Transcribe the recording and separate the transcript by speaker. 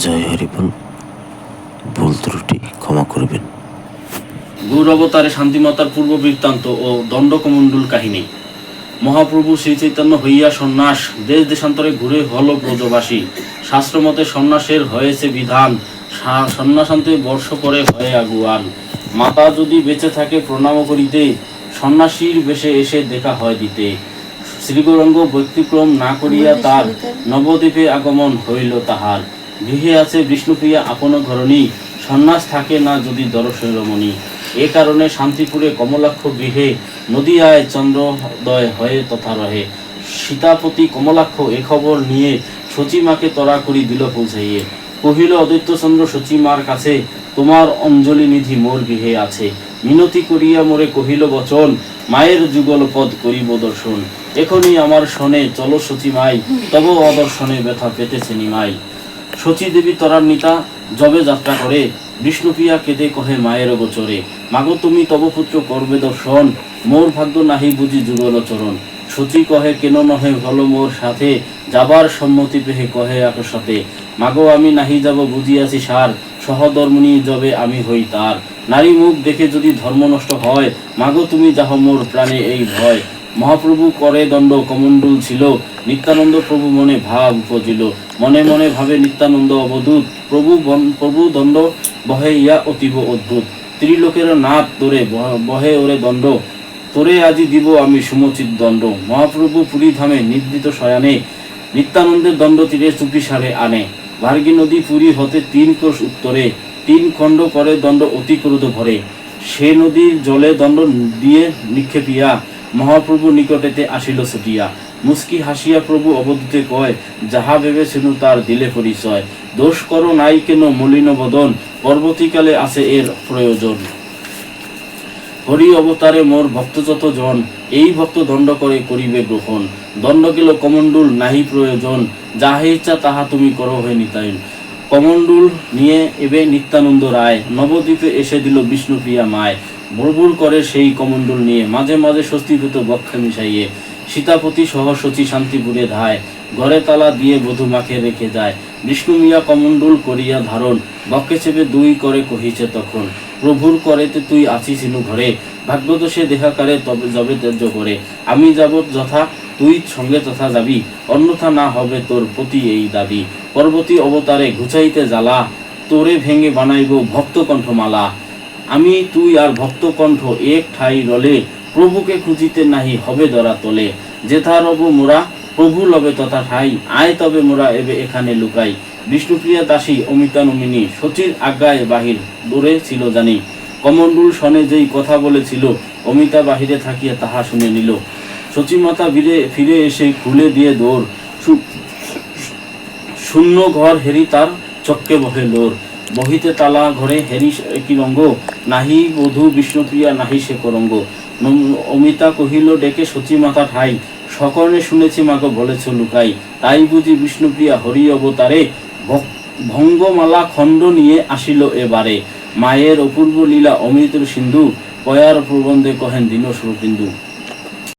Speaker 1: জয় হরিবল, ভুল ত্রুটি ক্ষমা করবেন।
Speaker 2: গৌর অবতারে শান্তিমাতার পূর্ব বৃত্তান্ত ও দণ্ডকমণ্ডল কাহিনী। মহাপ্রভু শ্রী চৈতন্য হইয়া সন্ন্যাস, দেশ দেশান্তরে ঘুরে হল ব্রজবাসী। শাস্ত্রমতে সন্ন্যাসের হয়েছে বিধান সন্ন্যাসান্তে বর্ষ পরে হয়ে আগুয়ান। মাতা যদি বেঁচে থাকে প্রণাম করিতে, সন্ন্যাসীর বেশে এসে দেখা হয় দিতে। শ্রীগৌরঙ্গ ব্যতিক্রম না করিয়া তার নবদ্বীপে আগমন হইল তাহার। গৃহে আছে বিষ্ণুপ্রিয়া, আপন ঘরণী। সন্ন্যাস থাকে না যদি দরশৈরমণি এ কারণে শান্তিপুরে কমলাক্ষ গৃহে নদিয়ায় চন্দ্রোদয় হয়ে তথা রহে। সীতাপতি কমলাক্ষ এ খবর নিয়ে সচিমাকে তরা করি দিল পৌঁছাইয়ে। কহিল অদৈত্যচন্দ্র সচিমার কাছে তোমার অঞ্জলি নিধি মোর গৃহে আছে। মিনতি করিয়া মোরে কহিল, বচন, মায়ের যুগল পদ করিব দর্শন। এখনই আমার শনে, চলো সচিমাই তব অদর্শনে ব্যথা পেতেছে নিমাই। সচী দেবী তরান্বিতা জবে যাত্রা করে। বিষ্ণুপ্রিয়া কেঁদে কহে, মায়ের গোচরে। মাগো তুমি তব পুত্র করবে দর্শন। মোর ভাগ্য নাহি বুঝি যুগল চরণ। সচী কহে, কেন নহে ভালো মোর সাথে? যাবার সম্মতি পেহে কহে আটো সাথে মাগো আমি নাহি যাব বুঝিয়াছি সার। সহধর্মণি যবে আমি হই তার। নারী মুখ দেখে যদি ধর্ম নষ্ট হয়, মাগো তুমি যাহ মোর প্রাণে এই ভয়। মহাপ্রভু করে দণ্ড কমণ্ডল ছিল, নিত্যানন্দ প্রভু মনে ভাব উপজিল। মনে মনে ভাবে নিত্যানন্দ অবধূত, প্রভু প্রভু দণ্ড বহে ইয়া অতীব অদ্ভুত। ত্রিলোকের নাথ তোরে বহে ওরে দণ্ড, তোরে আজি দিব আমি সমচিত দণ্ড। মহাপ্রভু পুরী ধামে নির্দিত শয়ানে, নিত্যানন্দের দণ্ড তীরে চুপি সারে আনে। ভার্গী নদী পুরী হতে তিন কোষ উত্তরে, তিন খণ্ড করে দণ্ড অতি ক্রোধ ভরে। সে নদীর জলে দণ্ড দিয়ে নিক্ষেপিয়া মহাপ্রভু নিকটেতে আসিল ছুটিয়া মুস্কি হাসিয়া প্রভু অবধূতে কয়, যাহা ভেবেছিল তার দিলে পরিচয়। দোষ করো নাই কেন মলিন বদন? পরবর্তীকালে আছে এর প্রয়োজন। হরি অবতারে মোর ভক্ত যত জন, এই ভক্ত দণ্ড করে করিবে গ্রহণ। দণ্ড গেল কমণ্ডুল, নাহি প্রয়োজন। যাহা ইচ্ছা তাহা তুমি করো হয়ে নিতায়ন কমণ্ডুল নিয়ে এবে নিত্যানন্দ রায়, নবদ্বীপে এসে দিল বিষ্ণুপ্রিয়া মায়। বুড়বুড় করে সেই কমণ্ডল নিয়ে মাঝে মাঝে স্বস্তিভূত বক্ষে মিশাইয়ে সীতাপতি সহ সচী শান্তিপুরে ধায় ঘরে তালা দিয়ে বধূ মাকে রেখে যায়। বিষ্ণু মিয়া কমণ্ডল করিয়া ধারণ, বক্ষে চেপে দুই করে কহিছে তখন, প্রভুর করেতে তুই আছিস ইনু ঘরে, ভাগ্যদোষে দেহাকারে তবে যবে ত্যায্য করে আমি যাব যথা, তুই সঙ্গে তথা যাবি, অন্যথা না হবে তোর প্রতি এই দাবি। পরবর্তী অবতারে ঘুচাইতে জ্বালা, তোরে ভেঙে বানাইব ভক্ত কণ্ঠমালা। আমি, তুই আর ভক্ত কণ্ঠ এক ঠাই রলে প্রভুকে খুঁজিতে নাহি হবে ধরা তোলে। যেথা রব মোরা, প্রভু লবে তথা ঠাই। আয় তবে মোরা এবে এখানে লুকাই। বিষ্ণুপ্রিয়া দাসী অমিতা নমিনী সচির আজ্ঞায় বাহির দূরে ছিল জানি। কমণ্ডুল সনে যেই কথা বলেছিল, অমিতা বাহিরে থাকিয়া তাহা শুনে নিল। সচিমাতা ফিরে ফিরে এসে খুলে দিয়ে দৌড়। শূন্য ঘর হেরি তার চক্কে বহে লোর। বহিতে তালা ঘরে হেরি কি রঙ্গ। নাহি বধূ বিষ্ণুপ্রিয়া, নাহি সে করঙ্গ অমিতা কহিল, ডেকে সচী মাতা ঠাই। সকর্ণে শুনেছি মাকে বলেছ লুকাই। তাই বুঝি বিষ্ণুপ্রিয়া হরি অবতারে ভঙ্গমালা খণ্ড নিয়ে আসিল এবারে। মায়ের অপূর্ব লীলা অমৃত সিন্ধু, পয়ার প্রবন্ধে কহেন দীন বিন্দু